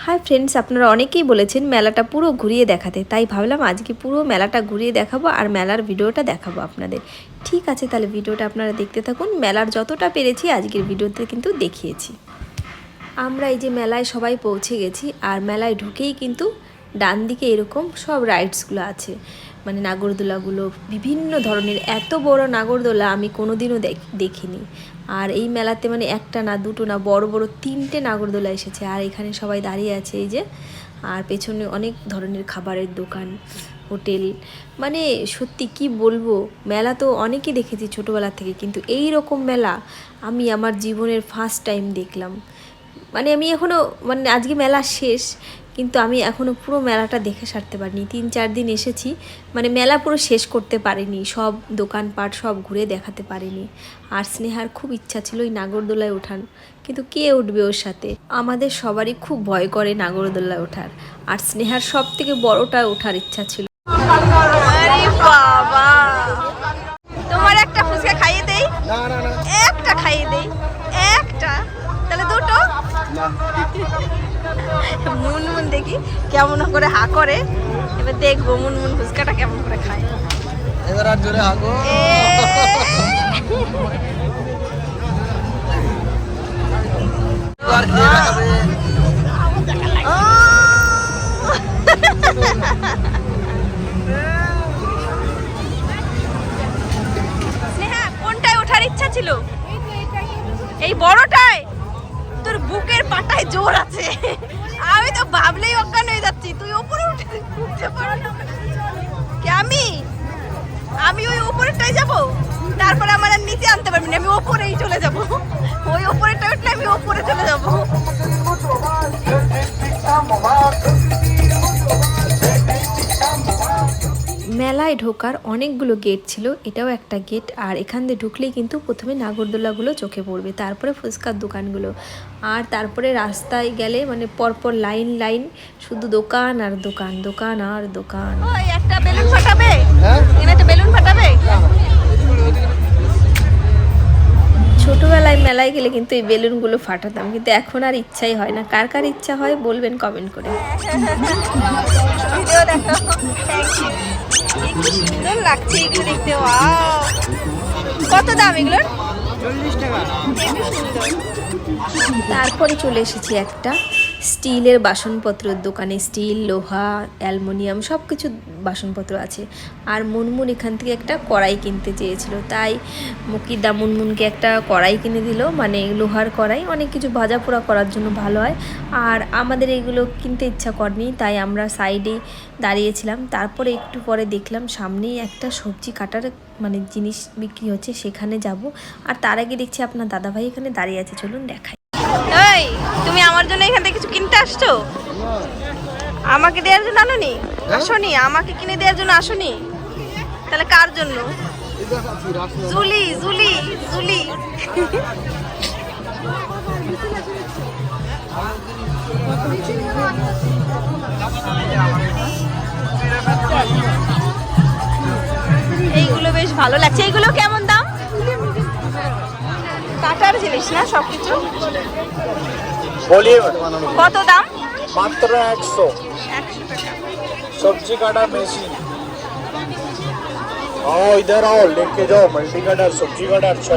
Hi friends আপনারা অনেকেই বলেছেন মেলাটা পুরো ঘুরিয়ে দেখাতে। তাই ভাবলাম আজকে পুরো মেলাটা ঘুরিয়ে দেখাবো আর মেলার ভিডিওটা দেখাবো আপনাদের। ঠিক আছে, তাহলে ভিডিওটা আপনারা দেখতে থাকুন। মেলার যতটা পেরেছি আজকের ভিডিওতে কিন্তু দেখিয়েছি। আমরা এই যে মেলায় সবাই পৌঁছে গেছি আর মেলায় ঢুকেই কিন্তু ডান দিকে এরকম সব রাইডসগুলো আছে। মানে নাগরদোলাগুলো, বিভিন্ন ধরনের। এত বড় নাগরদোলা আমি কোনোদিনও দেখ- দেখিনি। আর এই মেলাতে মানে একটা না, দুটো না, বড় বড় তিনটে নাগরদোলা এসেছে। আর এখানে সবাই দাঁড়িয়ে আছে এই যে। আর পেছনে অনেক ধরনের খাবারের দোকান, হোটেল। মানে সত্যি কি বলব, মেলা তো অনেকই দেখেছি ছোটোবেলা থেকে, কিন্তু এই রকম মেলা আমি আমার জীবনের ফার্স্ট টাইম দেখলাম। মানে আমি এখনও মানে আজকে মেলা শেষ কিন্তু আমি এখনও পুরো মেলাটা দেখে সারতে পারিনি। তিন চার দিন এসেছি মানে মেলা পুরো শেষ করতে পারিনি। সব দোকানপাট সব ঘুরে দেখাতে পারিনি। আর স্নেহার খুব ইচ্ছা ছিল ওই নাগরদোলায় ওঠান কিন্তু কে উঠবে ওর সাথে? আমাদের সবারই খুব ভয় করে নাগরদোলায় ওঠার। আর স্নেহার সব থেকে বড়টা ওঠার ইচ্ছা ছিল। আরে বাবা! তোমার একটা ফুচকা খাইয়ে দেই? না না না। একটা খাইয়ে দেই? একটা? তাহলে দুটো? মুনমুন দেখি কেমন করে হা করে। এবার দেখব মুনমুন ফুচকাটা কেমন করে খায়। এবার আর জোরে এ, মেলায় ঢোকার অনেকগুলো গেট ছিল এটাও একটা গেট আর এখান দিয়ে ঢুকলেই কিন্তু প্রথমে নাগরদোলাগুলো চোখে পড়বে তারপরে ফুচকার দোকানগুলো। আর তারপরে রাস্তায় গেলে মানে পরপর লাইন লাইন শুধু দোকান আর দোকান দোকান আর দোকান। একটা বেলুন ফাটাবে? হ্যাঁ? একটা বেলুন ফাটাবে? ছোটবেলায় মেলায় গেলে কিন্তু এই বেলুনগুলো ফাটাতাম কিন্তু এখন আর ইচ্ছাই হয় না। কার কার ইচ্ছা হয় বলবেন কমেন্ট করে। কি সুন্দর লাগছে এগুলো দেখতে ওয়াও। কত দাম এগুলোর? চল্লিশ টাকা। তারপরে চলে এসেছি একটা। স্টিলের বাসনপত্রের দোকানে স্টিল, লোহা, অ্যালমোনিয়াম সব কিছু বাসনপত্র আছে। আর মুনমুন এখান থেকে একটা কড়াই কিনতে চেয়েছিল। তাই মুকিদা মুনমুনকে একটা কড়াই কিনে দিল। মানে লোহার কড়াই। অনেক কিছু ভাজা পোড়া করার জন্য ভালো হয়। আর আমাদের এগুলো কিনতে ইচ্ছা করেনি। তাই আমরা সাইডে দাঁড়িয়েছিলাম। তারপরে একটু পরে দেখলাম সামনেই একটা সবজি কাটার মানে জিনিস বিক্রি হচ্ছে। সেখানে যাব। আর তার আগে দেখছি আপনার দাদাভাই এখানে দাঁড়িয়ে আছে। চলুন দেখাই। তুমি আমার জন্য এখান থেকে কিছু কিনতে আসছো? আমাকে দেওয়ার জন্য আনো আনোনি আসোনি? আমাকে কিনে দেওয়ার জন্য আসোনি? তাহলে কার জন্য? Julie Julie Julie. এইগুলো বেশ ভালো লাগছে। এইগুলো কেমন দাম? কাটার জিনিস না সবকিছু? কত দাম? মাত্র একশো। সবজি মেশিন।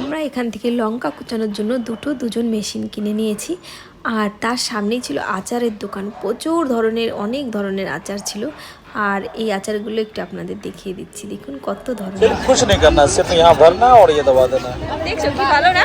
আমরা এখান থেকে লঙ্কা কুচানোর জন্য দুটো দুজন মেশিন কিনে নিয়েছি। আর তার সামনেই ছিল আচারের দোকান। প্রচুর ধরনের অনেক ধরনের আচার ছিল। আর এই আচারগুলো একটু আপনাদের দেখিয়ে দিচ্ছি। দেখুন কত ধরনের। নেই দেখছ ভালো না?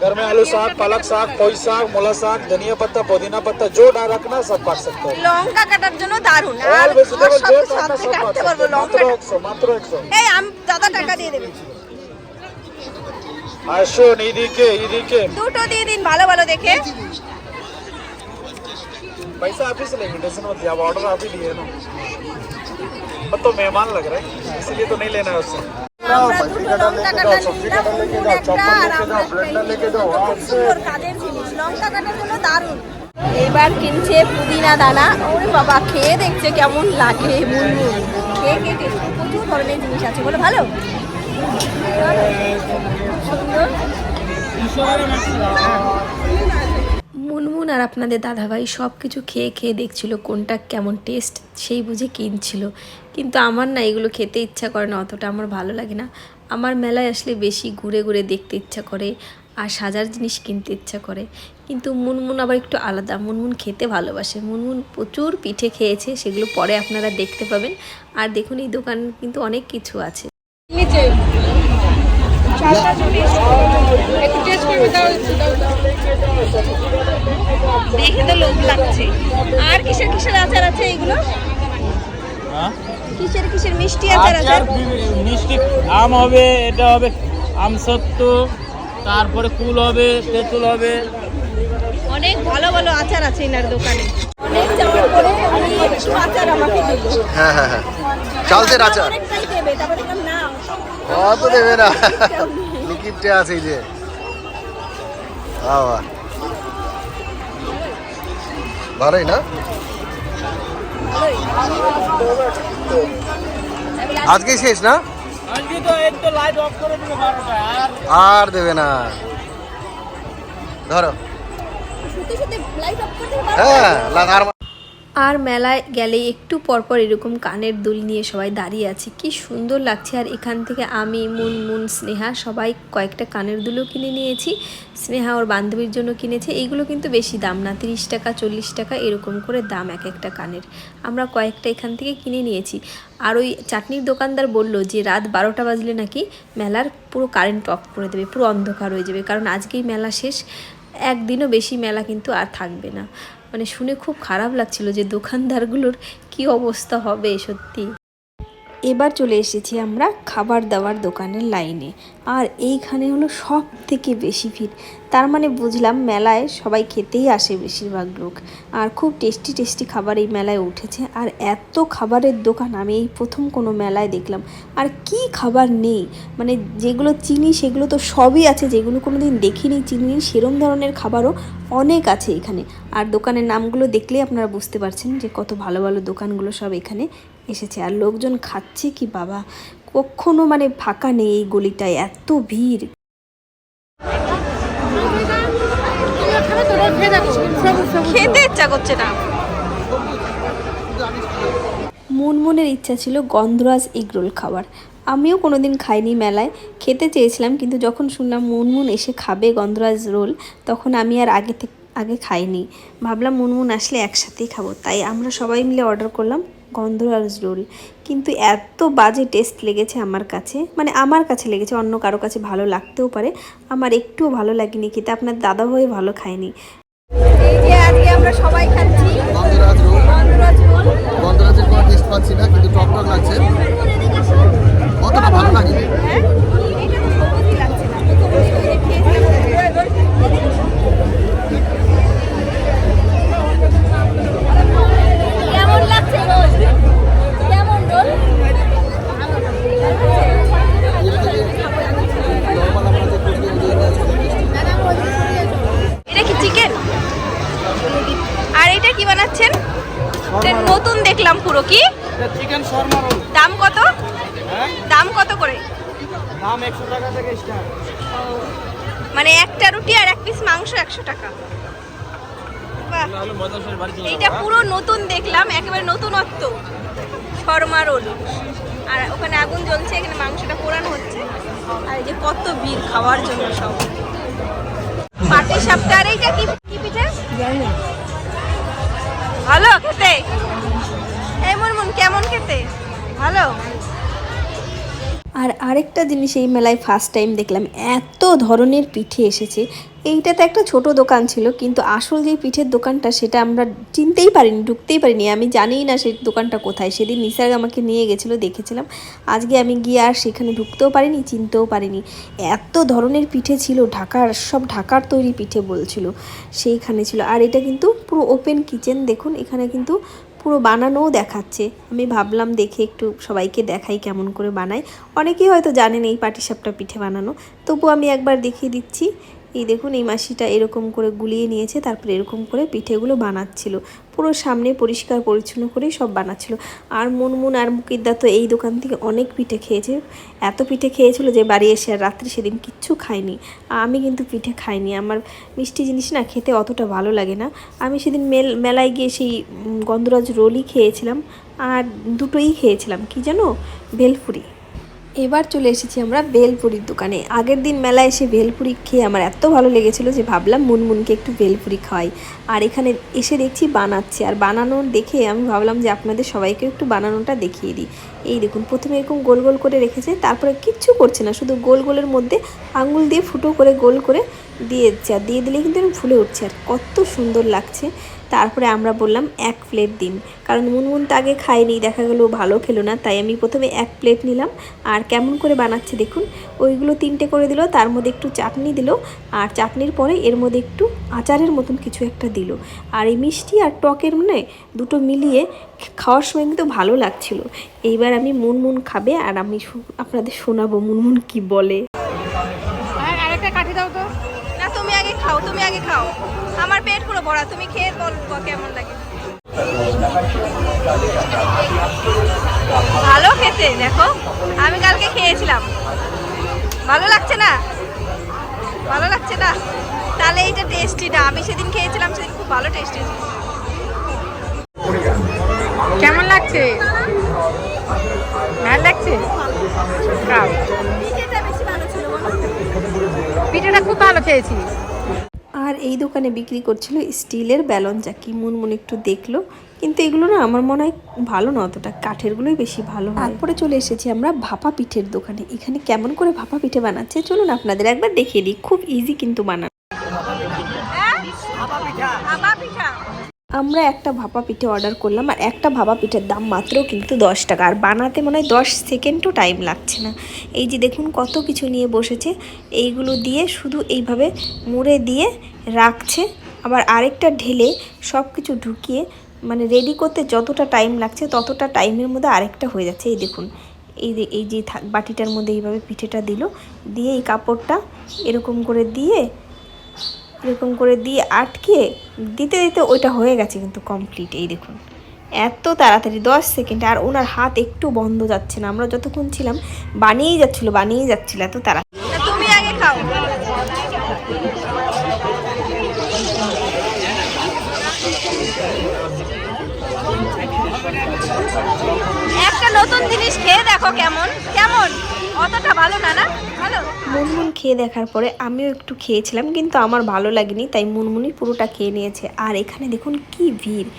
घर में आलू साग पालक साग कोई साग मूला साग धनिया पत्ता पुदीना पत्ता जो डाल रखना सब काट सकते हो লঙ্কা কাটার জন্য দারুণ আর ऑल তোমার वेजिटेबल সব जो কিছু काटना হাতে सब काट কাটতে सकते পারবো हो मात्र লঙ্কা एक सौ मात्र एक सौ এই আম দাদা টাকা দিয়ে দেবে आशोन इदिके इदिके দুটো দিয়ে দিন ভালো ভালো দেখে पैसा आप ही से लेंगे टेंशन मत आप ऑर्डर आप ही दिए ना अब तो मेहमान लग रहा है इसीलिए तो नहीं लेना है उससे আমরা দুটো লঙ্কা কাটা নিলাম মুনমুন একটা আর আমরা একটা এই নিয়ে যাব। খুব সুন্দর কাজের জিনিস লঙ্কা কাটার জন্য দারুণ। এবার কিনছে পুদিনা দানা। ওরে বাবা খেয়ে দেখছে কেমন লাগে মুনমুন খেয়ে খেয়ে দেখছে প্রচুর ধরনের জিনিস আছে বলে ভালো? সুন্দর মুনমুন আর আপনাদের দাদাভাই সব কিছু খেয়ে খেয়ে দেখছিল কোনটা কেমন টেস্ট সেই বুঝে কিনছিল। কিন্তু আমার না এগুলো খেতে ইচ্ছা করে না, অতটা আমার ভালো লাগে না। আমার মেলায় আসলে বেশি ঘুরে ঘুরে দেখতে ইচ্ছা করে আর সাজার জিনিস কিনতে ইচ্ছা করে। কিন্তু মুনমুন আবার একটু আলাদা, মুনমুন খেতে ভালোবাসে। মুনমুন প্রচুর পিঠে খেয়েছে, সেগুলো পরে আপনারা দেখতে পাবেন। আর দেখুন, এই দোকান কিন্তু অনেক কিছু আছে। দেখে তো লোভ লাগছে। আর কিসের কিসের আচার আছে এগুলো? কিসের কিসের মিষ্টি আচার আছে মিষ্টি আম হবে এটা হবে আম সত্য তারপরে কুল হবে তেঁতুল হবে। অনেক ভালো ভালো আচার আছে এনার দোকানে। অনেক যাওয়ার পরে উনি একটু আচার আমাকে দিল। হ্যাঁ হ্যাঁ হ্যাঁ। চালতের আচার। দেবে তারপরে না অত দেবে না। লিকিটে আছে এই যে। বাবা ভালোই না? আজকে শেষ না? আজকে তো এর তো লাইট অফ করে দিবে বারোটা আর আর দেবে না। ধরো। হ্যাঁ আর আর মেলায় গেলে একটু পরপর এরকম কানের দুল নিয়ে সবাই দাঁড়িয়ে আছে। কি সুন্দর লাগছে। আর এখান থেকে আমি, মুন মুন, স্নেহা সবাই কয়েকটা কানের দুলও কিনে নিয়েছি। স্নেহা ওর বান্ধবীর জন্য কিনেছে। এইগুলো কিন্তু বেশি দাম না, তিরিশ টাকা, চল্লিশ টাকা এরকম করে দাম এক একটা কানের। আমরা কয়েকটা এখান থেকে কিনে নিয়েছি। আর ওই চাটনির দোকানদার বলল যে, রাত বারোটা বাজলে নাকি মেলার পুরো কারেন্ট অফ করে দেবে, পুরো অন্ধকার হয়ে যাবে। কারণ আজকেই মেলা শেষ, একদিনও বেশি মেলা কিন্তু আর থাকবে না। মানে শুনে খুব খারাপ লাগছিল যে দোকানদারগুলোর কি অবস্থা হবে সত্যি। এবার চলে এসেছি আমরা খাবার দাবার দোকানের লাইনে। আর এইখানে হলো সব থেকে বেশি ভিড়। তার মানে বুঝলাম মেলায় সবাই খেতেই আসে বেশিরভাগ লোক। আর খুব টেস্টি টেস্টি খাবার এই মেলায় উঠেছে। আর এত খাবারের দোকান, আমি এই প্রথম কোনো মেলায় দেখলাম। আর কি খাবার নেই? মানে যেগুলো চিনি, সেগুলো তো সবই আছে। যেগুলো কোনো দিন দেখিনি, চিনি, সেরম ধরনের খাবারও অনেক আছে এখানে। আর দোকানের নামগুলো দেখলেই আপনারা বুঝতে পারছেন যে কত ভালো ভালো দোকানগুলো সব এখানে এসেছে। আর লোকজন খাচ্ছে কি বাবা? কখনো মানে ফাঁকা নেই এই গলিটায়, এত ভিড়। খেতে ইচ্ছা করছে না। মুনমুনের ইচ্ছা ছিল গন্ধরাজ এগরোল খাওয়ার। আমিও কোনোদিন খাইনি মেলায়, খেতে চেয়েছিলাম, কিন্তু যখন শুনলাম মুনমুন এসে খাবে গন্ধরাজ রোল, তখন আমি আর আগে থেকে আগে খাইনি। ভাবলাম মুনমুন আসলে একসাথেই খাব। তাই আমরা সবাই মিলে অর্ডার করলাম। গন্ধরাজ রোল। কিন্তু এত বাজে টেস্ট লেগেছে আমার কাছে। মানে আমার কাছে লেগেছে অন্য কারও কাছে ভালো লাগতেও পারে। আমার একটুও ভালো লাগেনি খেতে আপনার দাদা ভাই ভালো খায়নি। এই যে আজকে আমরা সবাই খাচ্ছি। গন্ধরাজ রোল। গন্ধরাজ রোল। গন্ধরাজের কোনো টেস্ট পাচ্ছি না কিন্তু টক টক লাগছে। অতটা ভালো লাগে হ্যাঁ? দেখলাম পুরো কি? Chicken shawarma roll. দাম কত? হ্যাঁ? দাম কত করে? দাম একশো টাকা থেকে স্টার্ট মানে একটা রুটি আর এক পিস মাংস একশো টাকা। এইটা পুরো নতুন দেখলাম একেবারে নতুনত্ব। শর্মা রোল। আর ওখানে আগুন জ্বলছে এখানে মাংসটা পোড়ানো হচ্ছে। আর এই যে কত ভিড় খাওয়ার জন্য সব। পাটি সাপটা আর এইটা কি কি পিঠে? ভালো খেতে। কেমন খেতে? ভালো? আর আরেকটা জিনিস এই মেলায় ফার্স্ট টাইম দেখলাম, এত ধরনের পিঠে এসেছে। এইটাতে একটা ছোট দোকান ছিল, কিন্তু আসল যে পিঠের দোকানটা সেটা আমরা চিনতেই পারিনি, ঢুকতেই পারিনি। আমি জানিই না সেই দোকানটা কোথায়। সেদিন নিসার্গ আমাকে নিয়ে গেছিল, দেখেছিলাম। আজকে আমি গিয়ে আর সেখানে ঢুকতেও পারিনি, চিনতেও পারিনি। এত ধরনের পিঠে ছিল, ঢাকার, সব ঢাকার তৈরি পিঠে বলছিল, সেইখানে ছিল। আর এটা কিন্তু পুরো ওপেন কিচেন দেখুন, এখানে কিন্তু পুরো বানানোও দেখাচ্ছে। আমি ভাবলাম দেখে একটু সবাইকে দেখাই কেমন করে বানাই অনেকেই হয়তো জানেন এই পাটিসাপটা পিঠে বানানো। তবু আমি একবার দেখিয়ে দিচ্ছি। এই দেখুন, এই মাসিটা এরকম করে গুলিয়ে নিয়েছে, তারপরে এরকম করে পিঠেগুলো বানাচ্ছিল। পুরো সামনে পরিষ্কার পরিচ্ছন্ন করেই সব বানাচ্ছিল। আর মুনমুন আর মুকিদ্দা তো এই দোকান থেকে অনেক পিঠে খেয়েছে। এত পিঠে খেয়েছিল যে বাড়ি এসে আর রাত্রে সেদিন কিচ্ছু খাইনি আমি কিন্তু পিঠে খাইনি। আমার মিষ্টি জিনিস না খেতে অতটা ভালো লাগে না। আমি সেদিন মেল, মেলায় গিয়ে সেই গন্ধরাজ রোলই খেয়েছিলাম। আর দুটোই খেয়েছিলাম। কি জানো? ভেলপুরি। এবার চলে এসেছি আমরা ভেলপুরির দোকানে। আগের দিন মেলায় এসে ভেলপুরি খেয়ে আমার এত ভালো লেগেছিল যে ভাবলাম মুনমুনকে একটু ভেলপুরি খাওয়াই। আর এখানে এসে দেখছি বানাচ্ছে। আর বানানো দেখে আমি ভাবলাম যে আপনাদের সবাইকে একটু বানানোটা দেখিয়ে দিই। এই দেখুন, প্রথমে এরকম গোল গোল করে রেখেছে, তারপরে কিচ্ছু করছে না, শুধু গোল গোলের মধ্যে আঙুল দিয়ে ফুটো করে গোল করে দিয়ে দিচ্ছে আর দিয়ে দিলে কিন্তু ফুলে উঠছে। আর কত সুন্দর লাগছে। তারপরে আমরা বললাম এক প্লেট দিন কারণ মুনমুন তো আগে খায়নি, দেখা গেলো ভালো খেলো না, তাই আমি প্রথমে এক প্লেট নিলাম। আর কেমন করে বানাচ্ছে দেখুন, ওইগুলো তিনটে করে দিল, তার মধ্যে একটু চাটনি দিল, আর চাটনির পরে এর মধ্যে একটু আচারের মতন কিছু একটা দিল। আর এই মিষ্টি আর টকের মানে দুটো মিলিয়ে খাওয়ার সময় কিন্তু ভালো লাগছিল। এইবার আমি মুনমুন খাবে, আর আমি আপনাদের শোনাবো মুনমুন কি বলে। খাও তুমি আগে খাও। আমার পেট পুরো ভরা তুমি খেয়ে বল কেমন লাগে। ভালো খেতে দেখো আমি কালকে খেয়েছিলাম। ভালো লাগছে না? ভালো লাগছে না? তাহলে এইটা টেস্টি না আমি সেদিন খেয়েছিলাম সেদিন খুব ভালো টেস্টি কেমন লাগছে? ভালো লাগছে? পিঠাটা খুব ভালো খেয়েছি আর এই দোকানে বিক্রি করছিল স্টিলের ব্যালন চাকি মুনমুন একটু দেখল। কিন্তু এগুলো না আমার মনে হয় ভালো না অতটা, কাঠেরগুলোই বেশি ভালো তারপরে চলে এসেছি আমরা ভাপা পিঠের দোকানে। এখানে কেমন করে ভাপা পিঠে বানাচ্ছে চলুন আপনাদের একবার দেখিয়ে দিই। খুব ইজি কিন্তু বানানো। আমরা একটা ভাপা পিঠে অর্ডার করলাম আর একটা ভাপা পিঠের দাম মাত্র কিন্তু দশ টাকা। আর বানাতে মনে হয় দশ সেকেন্ডও টাইম লাগছে না। এই যে দেখুন কত কিছু নিয়ে বসেছে। এইগুলো দিয়ে শুধু এইভাবে মুড়ে দিয়ে রাখছে। আবার আরেকটা ঢেলে সব কিছু ঢুকিয়ে মানে রেডি করতে যতটা টাইম লাগছে ততটা টাইমের মধ্যে আরেকটা হয়ে যাচ্ছে। এই দেখুন, এই যে এই যে বাটিটার মধ্যে এইভাবে পিঠেটা দিল। দিয়ে এই কাপড়টা এরকম করে দিয়ে এরকম করে দিয়ে আটকে দিতে দিতে ওইটা হয়ে গেছে কিন্তু কমপ্লিট এই দেখুন। এত তাড়াতাড়ি, দশ সেকেন্ড, আর ওনার হাত একটু বন্ধ যাচ্ছে না। আমরা যতক্ষণ ছিলাম, বানিয়েই যাচ্ছিল বানিয়েই যাচ্ছিল, এত তাড়া না তুমি আগে খাও। একটা নতুন জিনিস খেয়ে দেখো কেমন কেমন? অতটা ভালো না না? মুনমুন খেয়ে দেখার পরে আমিও একটু খেয়েছিলাম, কিন্তু আমার ভালো লাগেনি, তাই মুনমুনি পুরোটা খেয়ে নিয়েছে। আর এখানে দেখুন কি ভিড়।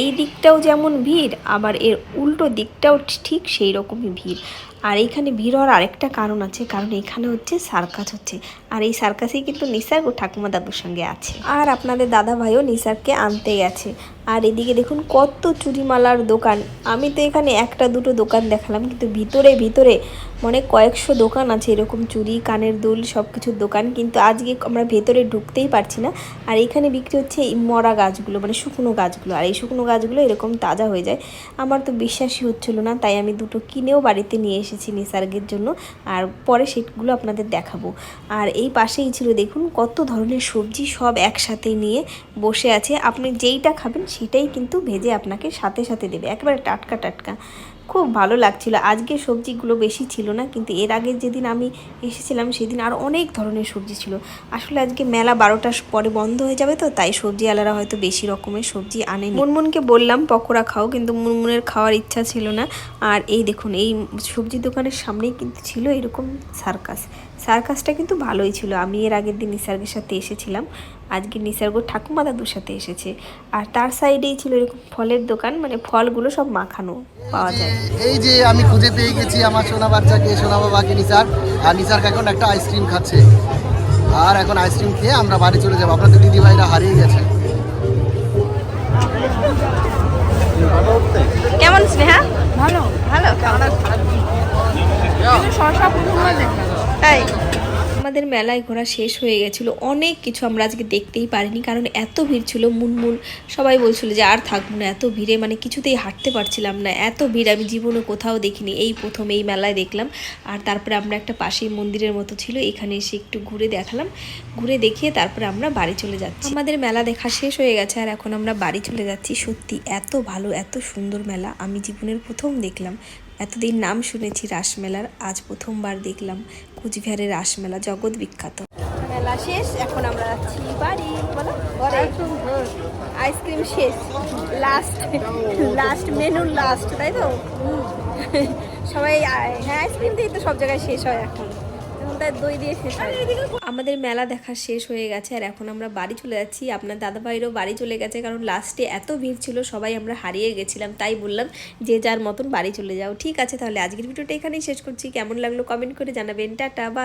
এই দিকটাও যেমন ভিড়, আবার এর উল্টো দিকটাও ঠিক সেই রকমই ভিড়। আর এইখানে ভিড় হওয়ার আরেকটা কারণ আছে, কারণ এখানে হচ্ছে সার্কাস হচ্ছে। আর এই সার্কাসেই কিন্তু নিসার্গ ও ঠাকুমা দাদুর সঙ্গে আছে। আর আপনাদের দাদা ভাইও নিসারকে আনতে গেছে। আর এদিকে দেখুন কত চুরিমালার দোকান। আমি তো এখানে একটা দুটো দোকান দেখালাম, কিন্তু ভিতরে ভিতরে মানে কয়েকশো দোকান আছে, এরকম চুরি কানের দুল সব কিছুর দোকান। কিন্তু আজকে আমরা ভেতরে ঢুকতেই পারছি না। আর এখানে বিক্রি হচ্ছে এই মরা গাছগুলো মানে শুকনো গাছগুলো। আর এই শুকনো গাছগুলো এরকম তাজা হয়ে যায়। আমার তো বিশ্বাসই হচ্ছিল না, তাই আমি দুটো কিনেও বাড়িতে নিয়ে এসেছি নিসার্গের জন্য। আর পরে সেগুলো আপনাদের দেখাবো। আর এই পাশেই ছিল দেখুন কত ধরনের সবজি সব একসাথে নিয়ে বসে আছে। আপনি যেইটা খাবেন সেটাই কিন্তু ভেজে আপনাকে সাথে সাথে দেবে। একেবারে টাটকা টাটকা। খুব ভালো লাগছিল। আজকে সবজিগুলো বেশি ছিল না, কিন্তু এর আগে যেদিন আমি এসেছিলাম সেদিন আর অনেক ধরনের সবজি ছিল। আসলে আজকে মেলা বারোটার পরে বন্ধ হয়ে যাবে তো, তাই সবজি আলারা হয়তো বেশি রকমের সবজি আনে মুনমুনকে বললাম, পকোড়া খাও, কিন্তু মুনমুনের খাওয়ার ইচ্ছা ছিল না। আর এই দেখুন, এই সবজি দোকানের সামনেই কিন্তু ছিল এরকম সার্কাস। সার্কাসটা কিন্তু ভালোই ছিল। আমি এর আগের দিন নিসার্গের সাথে এসেছিলাম। আজকে নিসার্গ ঠাকুমা দাদুর সাথে এসেছে। আর তার সাইডেই ছিল এরকম ফলের দোকান মানে ফলগুলো সব মাখানো পাওয়া যায়। এই যে আমি খুঁজে পেয়ে গেছি আমার সোনা বাচ্চাকে সোনা বাবাকে নিসার। আর নিসার এখন একটা আইসক্রিম খাচ্ছে। আর এখন আইসক্রিম খেয়ে আমরা বাড়ি চলে যাব। আপনাদের দিদি ভাইরা হারিয়ে গেছে। কেমন স্নেহা? ভালো। ভালো? খাওয়া শশা প্রথমবার দেখলাম। তাই আমাদের মেলায় ঘোরা শেষ হয়ে গেছিল। অনেক কিছু আমরা আজকে দেখতেই পারিনি, কারণ এত ভিড় ছিল, মুনমুন, সবাই বলছিল যে আর থাকব না, এত ভিড়ে মানে কিছুতেই হাঁটতে পারছিলাম না, এত ভিড় আমি জীবনে কোথাও দেখিনি, এই প্রথম এই মেলায় দেখলাম। আর তারপরে আমরা একটা পাশেই মন্দিরের মতো ছিল, এখানে এসে একটু ঘুরে দেখালাম, ঘুরে দেখিয়ে তারপরে আমরা বাড়ি চলে যাচ্ছি। আমাদের মেলা দেখা শেষ হয়ে গেছে, আর এখন আমরা বাড়ি চলে যাচ্ছি, সত্যি এত ভালো, এত সুন্দর মেলা, আমি জীবনের প্রথম দেখলাম, এতদিন নাম শুনেছি রাসমেলার আজ প্রথমবার দেখলাম কুচবিহারের রাসমেলা জগৎ বিখ্যাত। মেলা শেষ, এখন আমরা যাচ্ছি বাড়ি, বলো? আইসক্রিম শেষ লাস্ট লাস্ট মেনু লাস্ট তাই তো? সবাই হ্যাঁ আইসক্রিম দিয়ে তো সব জায়গায় শেষ হয় এখন। দই দিয়ে শেষ আমাদের মেলা দেখা শেষ হয়ে গেছে আর এখন আমরা বাড়ি চলে যাচ্ছি। আপনার দাদা ভাইরও বাড়ি চলে গেছে কারণ লাস্টে এত ভিড় ছিল, সবাই আমরা হারিয়ে গেছিলাম, তাই বললাম যে যার মতন বাড়ি চলে যাও। ঠিক আছে তাহলে আজকের ভিডিওটা এখানেই শেষ করছি। কেমন লাগল কমেন্ট করে জানাবেন। টাটা বা